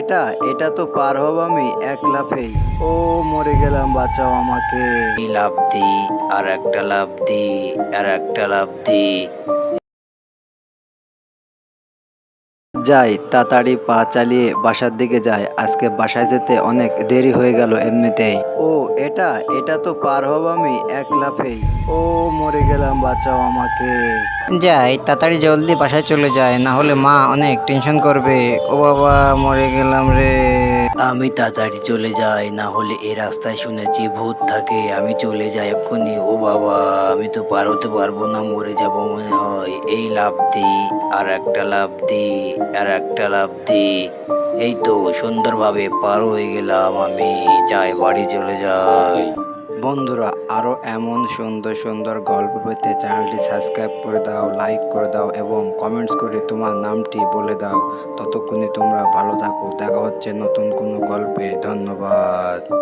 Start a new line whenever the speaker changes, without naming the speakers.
এটা এটা তো পার হব আমি এক লাফেই। ও মরে গেলাম বাঁচাও আমাকে।
লাভ দি আর একটা লাভ দি আর একটা লাভ দি।
যাই তাড়াতাড়ি পা চালিয়ে বাসার দিকে যাই। আজকে বাসায় যেতে অনেক দেরি হয়ে গেল এমনিতেই। ও এটা এটা তো পার হব আমি এক লাফেই। ও মরে গেলাম বাঁচাও আমাকে।
যাই তাড়াতাড়ি জলদি বাসায় চলে যায়, না হলে মা অনেক টেনশন করবে। ও বাবা, মরে গেলাম রে।
আমি তাড়াতাড়ি চলে যাই, না হলে এই রাস্তায় শুনেছি ভূত থাকে। আমি চলে যাই এক্ষুনি। ও বাবা, আমি তো পার হতে পারব না, মরে যাব মনে হয়। এই লাভ দি, আর একটা লাভ দি, আর একটা লাভ দি। এই তো সুন্দরভাবে পার হয়ে গেলাম আমি। যাই, বাড়ি চলে যাই।
বন্ধুরা আরও এমন সুন্দর সুন্দর গল্প পেতে চ্যানেলটি সাবস্ক্রাইব করে দাও, লাইক করে দাও এবং কমেন্টস করে তোমার নামটি বলে দাও। ততক্ষণে তোমরা ভালো থাকো, দেখা হচ্ছে নতুন কোনো গল্পে। ধন্যবাদ।